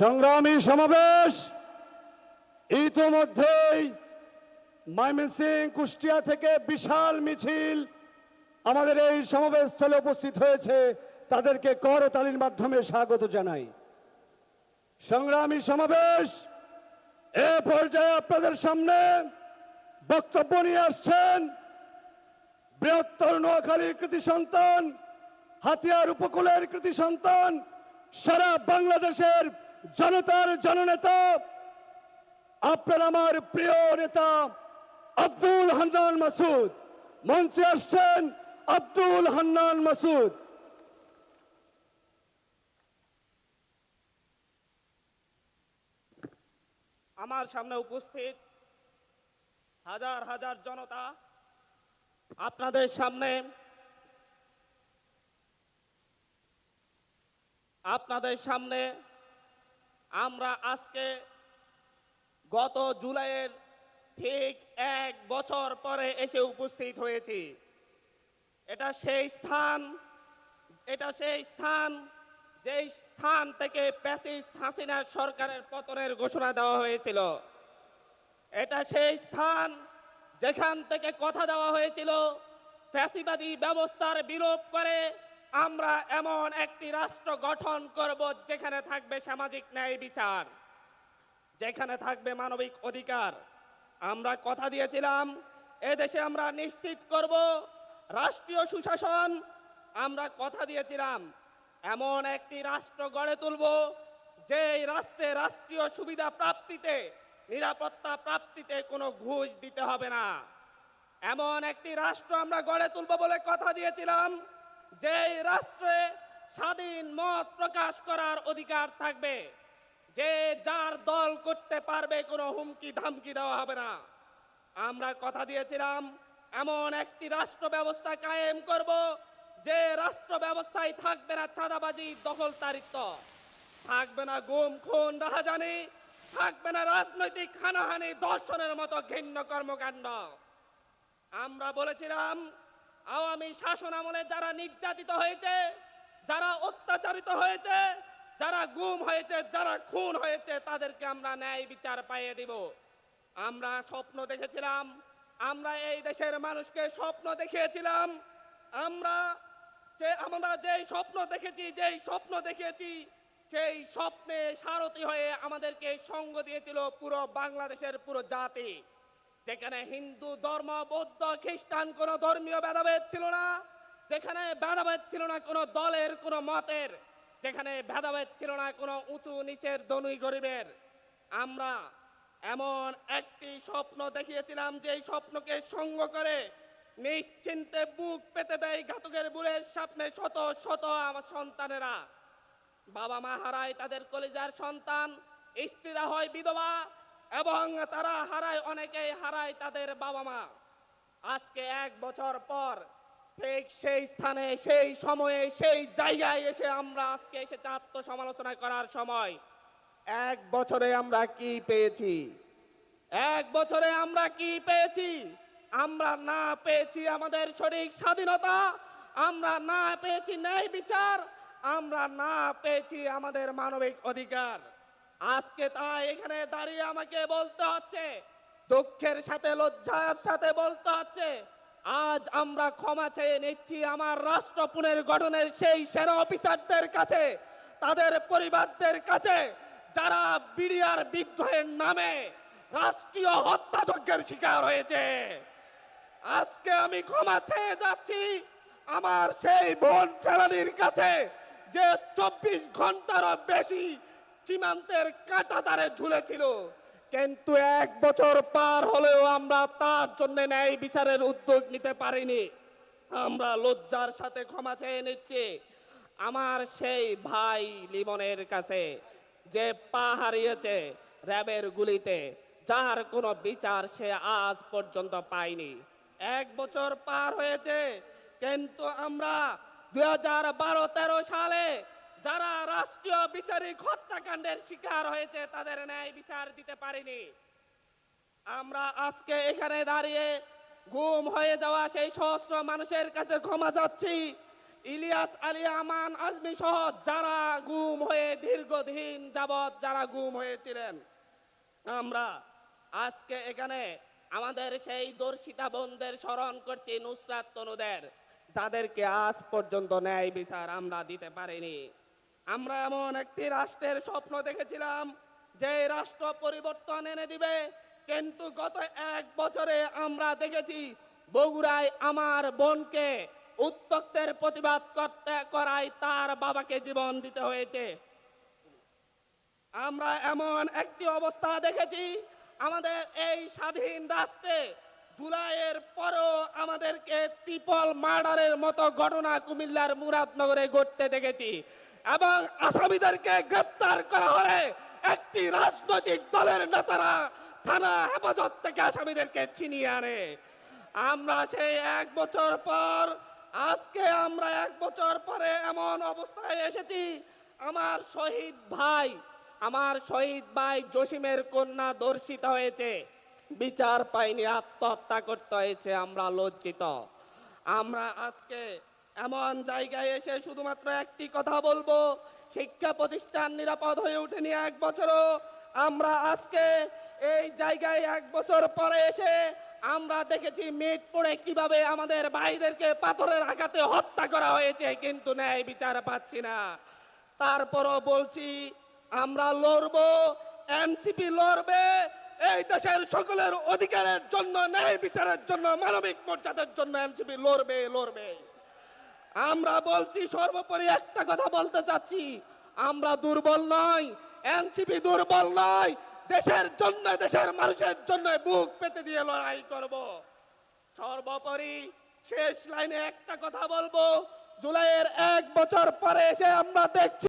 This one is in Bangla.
সংগ্রামী সমাবেশ। ইতোমধ্যেই ময়মনসিং, কুষ্টিয়া থেকে বিশাল মিছিল আমাদের এই সমাবেশ স্থলে উপস্থিত হয়েছে। তাদেরকে করতালির মাধ্যমে স্বাগত জানাই। সংগ্রামী সমাবেশ, এ পর্যায়ে আপনাদের সামনে বক্তব্য নিয়ে আসছেন বৃহত্তর নোয়াখালীর কৃতি সন্তান, হাতিয়ার উপকূলের কৃতি সন্তান, সারা বাংলাদেশের জনতার জননেতা, আপনার আমার প্রিয় নেতা আব্দুল হান্নান মাসুদ। মঞ্চে আসছেন আব্দুল হান্নান মাসুদ। আমার সামনে উপস্থিত হাজার হাজার জনতা, আপনাদের সামনে আপনাদের সামনে আমরা আজকে গত জুলাইয়ের ঠিক এক বছর পরে এসে উপস্থিত হয়েছি। এটা সেই স্থান, এটা সেই স্থান, যেই স্থান থেকে প্যাসিস্ট হাসিনার সরকারের পতনের ঘোষণা দেওয়া হয়েছিল। এটা সেই স্থান যেখান থেকে কথা দেওয়া হয়েছিল, ফ্যাসিবাদী ব্যবস্থার বিলোপ করে আমরা এমন একটি রাষ্ট্র গঠন করব যেখানে থাকবে সামাজিক ন্যায় বিচার, যেখানে থাকবে মানবিক অধিকার। আমরা কথা দিয়েছিলাম, এদেশে আমরা নিশ্চিত করব রাষ্ট্রীয় সুশাসন। আমরা কথা দিয়েছিলাম, এমন একটি রাষ্ট্র গড়ে তুলব যে রাষ্ট্রে রাষ্ট্রীয় সুবিধা প্রাপ্তিতে, নিরাপত্তা প্রাপ্তিতে কোনো ঘুষ দিতে হবে না। এমন একটি রাষ্ট্র আমরা গড়ে তুলব বলে কথা দিয়েছিলাম। যে রাষ্ট্রে স্বাধীন মত প্রকাশ করার অধিকার থাকবে, যে যার দল করতে পারবে কোনো হুমকি ধামকি দেওয়া হবে না। আমরা কথা দিয়েছিলাম, এমন একটি রাষ্ট্র ব্যবস্থা কায়েম করব, যে রাষ্ট্র ব্যবস্থায় থাকবে না চাঁদাবাজি দখলদারিত্ব থাকবে না গুম, খুন, রাহাজানি, থাকবে না রাজনৈতিক হানাহানি দর্শনের মতো ঘৃণ্য কর্মকাণ্ড। আমরা বলেছিলাম আওয়ামী শাসন আমলে যারা নির্যাতিত হয়েছে, যারা অত্যাচারিত হয়েছে, যারা গুম হয়েছে, যারা খুন হয়েছে, তাদেরকে আমরা ন্যায় বিচার পাইয়ে দিব। আমরা স্বপ্ন দেখেছিলাম, আমরা এই দেশের মানুষকে স্বপ্ন দেখিয়েছিলাম, আমরা যে আমরা যেই স্বপ্ন দেখেছি, যেই স্বপ্ন দেখিয়েছি, সেই স্বপ্নে সারথি হয়ে আমাদেরকে সঙ্গ দিয়েছিল পুরো বাংলাদেশের পুরো জাতি। যেখানে হিন্দু ধর্ম, বৌদ্ধ, খ্রিস্টান কোনো ধর্মীয় ভেদাভেদ ছিল না, যেখানে ভেদাভেদ ছিল না কোনো দলের, কোনো মতের, যেখানে ভেদাভেদ ছিল না কোনো উঁচু নিচের ধনী গরিবের। আমরা এমন একটি স্বপ্ন দেখিয়েছিলাম যে এই স্বপ্নকে সঙ্গ করে নিশ্চিন্তে বুক পেতে দেয় ঘাতকের বুড়ের সামনে শত শত আমার সন্তানেরা। বাবা মা হারায় তাদের কলিজার সন্তান, স্ত্রীরা হয় বিধবা। এবং তারা হারায়, অনেকেই হারায় তাদের বাবা মা আজকে এক বছর পর ঠিক সেই স্থানে, সেই সময়ে, সেই জায়গায় এসে আমরা আজকে এসেছে আত্মসমালোচনা করার সময়। এক বছরে আমরা কি পেয়েছি? এক বছরে আমরা কি পেয়েছি? আমরা না পেয়েছি আমাদের শরীর স্বাধীনতা, আমরা না পেয়েছি ন্যায় বিচার, আমরা না পেয়েছি আমাদের মানবিক অধিকার। আজকে তাই এখানে দাঁড়িয়ে আমাকে বলতে হচ্ছে। দুঃখের সাথে, লজ্জার সাথে বলতে হচ্ছে, আজ আমরা ক্ষমা চেয়ে নিচ্ছি আমার রাষ্ট্র পুনর্গঠনের সেই সেনা অফিসারদের কাছে, তাদের পরিবারদের কাছে, যারা বিডিআর বিদ্রোহের নামে রাষ্ট্রীয় হত্যাযজ্ঞের শিকার হয়েছে। আজকে আমি ক্ষমা চেয়ে যাচ্ছি আমার সেই বোন ফেলানির কাছে, যে চব্বিশ ঘন্টারও বেশি সীমান্তের কাটা তারে ঝুলেছিল। কিন্তু এক বছর পার হলেও আমরা তার জন্য ন্যায় বিচারের উদ্যোগ নিতে পারিনি। আমরা লজ্জার সাথে ক্ষমা চেয়ে নিচ্ছি। আমার সেই ভাই লিমনের কাছে যে পা হারিয়েছে র্যাবের গুলিতে, যার কোনো বিচার সে আজ পর্যন্ত পায়নি। এক বছর পার হয়েছে, কিন্তু আমরা দুই হাজার সালে যারা রাষ্ট্রীয় বিচারিক হত্যাকাণ্ডের শিকার হয়েছে, তাদের ন্যায় বিচার দিতে পারিনি। আমরা আজকে এখানে দাঁড়িয়ে গুম হয়ে যাওয়া সেই সহস্র মানুষের কাছে ক্ষমা চাচ্ছি। ইলিয়াস আলী আমান আজমি সহ যারা গুম হয়ে দীর্ঘদিন যাবৎ যারা গুম হয়েছিলেন, আমরা আজকে এখানে আমাদের সেই দর্শিতা বোনদের স্মরণ করছি নুসরাত তনুদের, যাদেরকে আজ পর্যন্ত ন্যায় বিচার আমরা দিতে পারিনি। আমরা এমন একটি রাষ্ট্রের স্বপ্ন দেখেছিলাম যে রাষ্ট্র পরিবর্তন এনে দিবে। কিন্তু গত এক বছরে আমরা দেখেছি, বগুড়ায় আমার বোনকে উত্তক্তের প্রতিবাদ করতে করায় তার বাবাকে জীবন দিতে হয়েছে। আমরা এমন একটি অবস্থা দেখেছি, আমাদের এই স্বাধীন রাষ্ট্রে জুলাইয়ের পরও আমাদেরকে ট্রিপল মার্ডারের মতো ঘটনা কুমিল্লার মুরাদনগরে ঘটতে দেখেছি। এবং আসামিদেরকে গ্রেপ্তার করা হলে একটি রাজনৈতিক দলের নেতারা থানা হেফাজত থেকে আসামিদেরকে ছিনিয়ে আনে। আমরা সেই এক বছর পর, আজকে আমরা এক বছর পরে এমন অবস্থায় এসেছি। আমার শহীদ ভাই, আমার শহীদ ভাই জসিমের কন্যা দর্শিত হয়েছে। বিচার পাইনি, আত্মহত্যা করতে হয়েছে, আমরা লজ্জিত। আমরা আজকে এমন জায়গায় এসে শুধুমাত্র একটি কথা বলব, শিক্ষা প্রতিষ্ঠান নিরাপদ হয়ে ওঠেনি এক বছরও। আমরা আজকে এই জায়গায় এক বছর পরে এসে আমরা দেখেছি মিট পড়ে কীভাবে আমাদের ভাইদেরকে পাথরের আঘাতে হত্যা করা হয়েছে, কিন্তু ন্যায় বিচার পাচ্ছি না। তারপরও বলছি, আমরা লড়বো, এনসিপি লড়বে এই দেশের সকলের অধিকারের জন্য, ন্যায় বিচারের জন্য, মানবিক মর্যাদার জন্য এনসিপি লড়বে লড়বে। আমরা বলছি সর্বোপরি একটা কথা বলতে চাচ্ছি। আমরা দুর্বল নয়, এনসিপি দুর্বল নয়। দেশের জন্য, দেশের মানুষের জন্য বুক পেতে দিয়ে লড়াই করব। সর্বোপরি শেষ লাইনে একটা কথা বলব। জুলাইয়ের এক বছর পরে এসে আমরা দেখছি